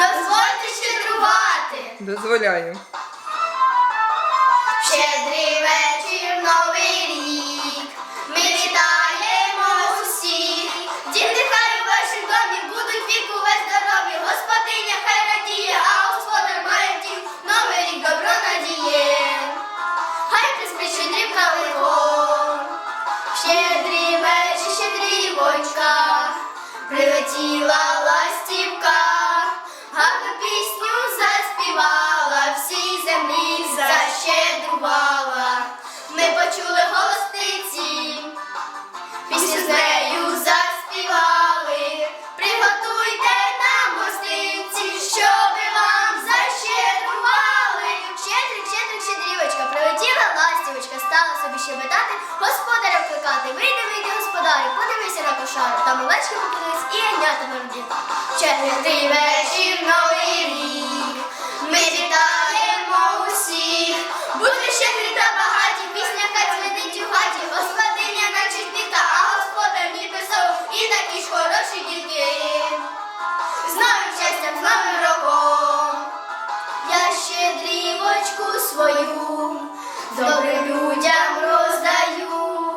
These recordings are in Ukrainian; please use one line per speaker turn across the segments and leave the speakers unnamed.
дозвольте щедрувати.
Дозволяю.
Щедрий вечір, новий рік. Ми вітаємо усіх. Діти хай у ваших домі будуть віку весь здорові. Господиня хай радіє, а господар має втім. Новий рік добро надіє. Хай приспить щедрів каликом. Щедрий вечір, щедрівочка. Прилетіла ластівка. З нею заспівали. Приготуйте нам гостинці, щоби вам защедрували. Щедрик, щедрик, щедрівочка, прилетіла ластівочка, стала собі щебетати, господаря вкликати. Вийди, вийди, господарю, подивися на кошару. Там овечки попились і ягнята народили. Щедрий вечір, добрим людям роздаю.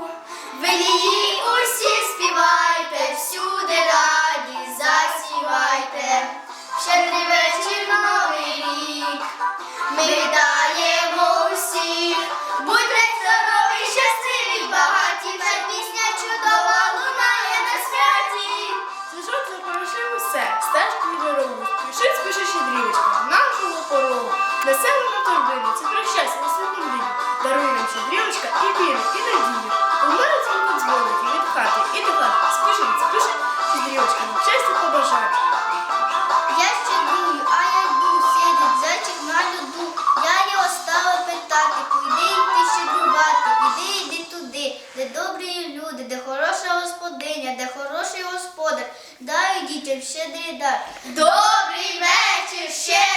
Несемо на торбину, це про щастя на святим дні. Дарує нам щедрівочка і віру, і надію. У мене дзвонить від хати, і до хати. Спішить, спішить, щедрівочка, нам щастя побажати.
Я щедрую, а я йду, сидить зайчик на льоду. Я його стала питати, куди йти щедрувати, іди, йди туди, де добрі люди, де хороша господиня, де хороший господар, дай дітям щедрий дар. Добрий вечір, щедрий